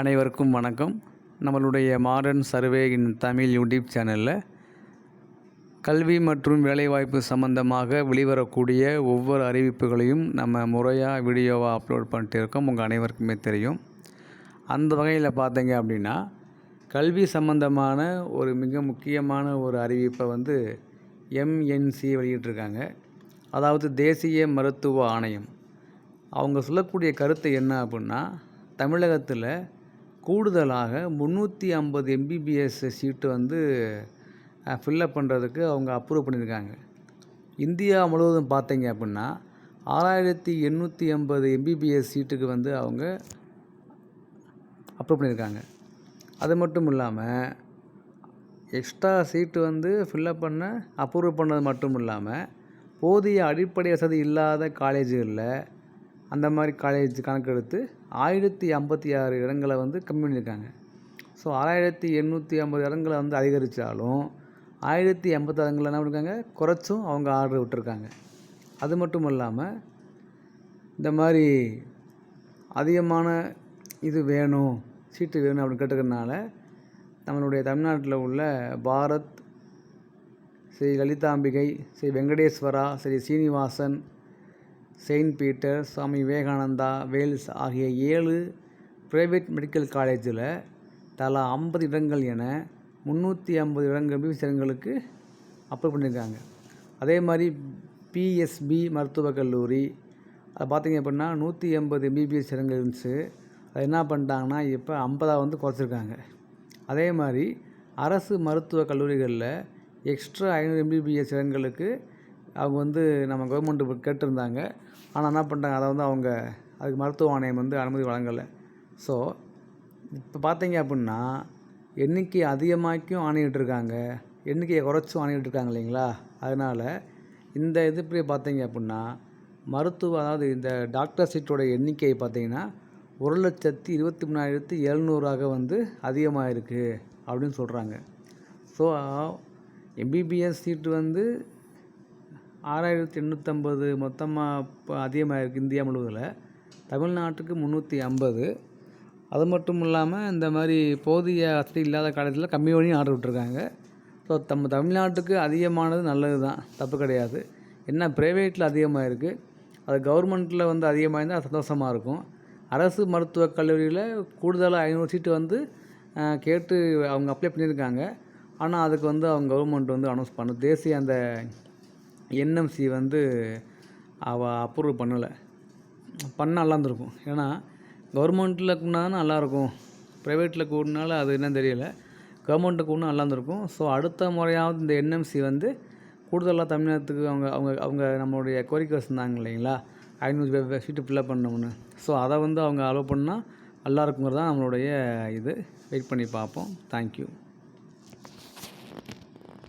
அனைவருக்கும் வணக்கம். நம்மளுடைய modern survey in Tamil YouTube சேனலில் கல்வி மற்றும் வேலைவாய்ப்பு சம்பந்தமாக வெளிவரக்கூடிய ஒவ்வொரு அறிவிப்புகளையும் நம்ம முறையாக வீடியோவாக அப்லோட் பண்ணிட்டு இருக்கோம். உங்கள் அனைவருக்குமே தெரியும். அந்த வகையில் பார்த்தீங்க அப்படின்னா கல்வி சம்பந்தமான ஒரு மிக முக்கியமான ஒரு அறிவிப்பை வந்து எம்என்சி வெளியிட்டிருக்காங்க. அதாவது தேசிய மருத்துவ ஆணையம். அவங்க சொல்லக்கூடிய கருத்து என்ன அப்படின்னா தமிழகத்தில் கூடுதலாக முந்நூற்றி ஐம்பது எம்பிபிஎஸ் சீட்டு வந்து ஃபில்லப் பண்ணுறதுக்கு அவங்க அப்ரூவ் பண்ணியிருக்காங்க. இந்தியா முழுவதும் பார்த்தீங்க அப்படின்னா ஆறாயிரத்தி எண்ணூற்றி ஐம்பது எம்பிபிஎஸ் சீட்டுக்கு வந்து அவங்க அப்ரூவ் பண்ணியிருக்காங்க. அது மட்டும் இல்லாமல் எக்ஸ்ட்ரா சீட்டு வந்து ஃபில்லப் பண்ண அப்ரூவ் பண்ணது மட்டும் இல்லாமல் போதிய அடிப்படை வசதி இல்லாத காலேஜுகளில் அந்த மாதிரி காலேஜ் கணக்கெடுத்து ஆயிரத்தி ஐம்பத்தி ஆறு இடங்களை வந்து கம்மி பண்ணியிருக்காங்க. ஸோ ஆறாயிரத்தி எண்ணூற்றி ஐம்பது இடங்களை வந்து அதிகரித்தாலும் ஆயிரத்தி எண்பத்தாறு இடங்களை என்ன பண்ணியிருக்காங்க குறைச்சும் அவங்க ஆர்டர் விட்டுருக்காங்க. அது மட்டும் இல்லாமல் இந்த மாதிரி அதிகமான இது வேணும் சீட்டு வேணும் அப்படின்னு கேட்டுக்கிறதுனால நம்மளுடைய தமிழ்நாட்டில் உள்ள பாரத் ஸ்ரீ லலிதாம்பிகை ஸ்ரீ வெங்கடேஸ்வரா ஸ்ரீ சீனிவாசன் செயின்ட் பீட்டர் சுவாமி விவேகானந்தா வேல்ஸ் ஆகிய ஏழு ப்ரைவேட் மெடிக்கல் காலேஜில் தலா ஐம்பது இடங்கள் என முந்நூற்றி ஐம்பது இடங்கள் பிபிசி இடங்களுக்கு அப்ளை பண்ணியிருக்காங்க. அதே மாதிரி பிஎஸ்பி மருத்துவக் கல்லூரி அதை பார்த்தீங்க அப்படின்னா நூற்றி எண்பது எம்பிபிஎஸ் இடங்கள் இருந்துச்சு. அது என்ன பண்ணிட்டாங்கன்னா இப்போ ஐம்பதாக வந்து குறைச்சிருக்காங்க. அதே மாதிரி அரசு மருத்துவக் கல்லூரிகளில் எக்ஸ்ட்ரா ஐநூறு எம்பிபிஎஸ் இடங்களுக்கு அவங்க வந்து நம்ம கவர்மெண்ட்டு கேட்டிருந்தாங்க. ஆனால் என்ன பண்ணிட்டாங்க? அதை வந்து அவங்க அதுக்கு மருத்துவ ஆணையம் வந்து அனுமதி வழங்கலை. ஸோ இப்போ பார்த்தீங்க அப்படின்னா எண்ணிக்கை அதிகமாக்கியும் ஆணையிட்டிருக்காங்க எண்ணிக்கையை குறைச்சும் ஆணையிட்டிருக்காங்க இல்லைங்களா? அதனால் இந்த இது இப்படி பார்த்தீங்க அப்படின்னா மருத்துவ அதாவது இந்த டாக்டர் சீட்டோட எண்ணிக்கை பார்த்தீங்கன்னா ஒரு லட்சத்தி இருபத்தி மூணாயிரத்தி எழுநூறாக வந்து அதிகமாக இருக்குது அப்படின்னு சொல்கிறாங்க ஸோ எம்பிபிஎஸ் சீட்டு வந்து ஆறாயிரத்தி எண்ணூற்றம்பது மொத்தமாக இப்போ அதிகமாக இருக்குது இந்தியா முழுவதில். தமிழ்நாட்டுக்கு முந்நூற்றி ஐம்பது. அது மட்டும் இல்லாமல் இந்த மாதிரி போதிய வசதி இல்லாத காலத்தில் கம்மி பண்ணியும் ஆர்டர் விட்டுருக்காங்க. ஸோ நம்ம தமிழ்நாட்டுக்கு அதிகமானது நல்லது தான் தப்பு கிடையாது. என்ன ப்ரைவேட்டில் அதிகமாக இருக்குது அது கவர்மெண்ட்டில் வந்து அதிகமாக இருந்தால் சந்தோஷமாக இருக்கும். அரசு மருத்துவக் கல்லூரியில் கூடுதலாக ஐநூறு சீட்டு வந்து கேட்டு அவங்க அப்ளை பண்ணியிருக்காங்க. ஆனால் அதுக்கு வந்து அவங்க கவர்மெண்ட் வந்து அனௌன்ஸ் பண்ண தேசிய அந்த என்எம்சி வந்து அவள் அப்ரூவ் பண்ணலை. பண்ணால் நல்லா இருந்திருக்கும் ஏன்னா கவர்மெண்ட்டில் கூடனா நல்லாயிருக்கும் ப்ரைவேட்டில் கூடனால அது என்னன்னு தெரியல. கவர்மெண்ட்டு கூடனா நல்லா இருந்திருக்கும் ஸோ அடுத்த முறையாவது இந்த என்எம்சி வந்து கூடுதலாக தமிழ்நாட்டுக்கு அவங்க அவங்க அவங்க நம்மளுடைய கோரிக்கை வச்சுருந்தாங்க இல்லைங்களா? ஐநூறு சீட்டு ஃபில்லப் பண்ணணும்னு. ஸோ அதை வந்து அவங்க அலோவ் பண்ணால் நல்லா இருக்குங்கிறது தான் நம்மளுடைய இது. வெயிட் பண்ணி பார்ப்போம். தேங்க்யூ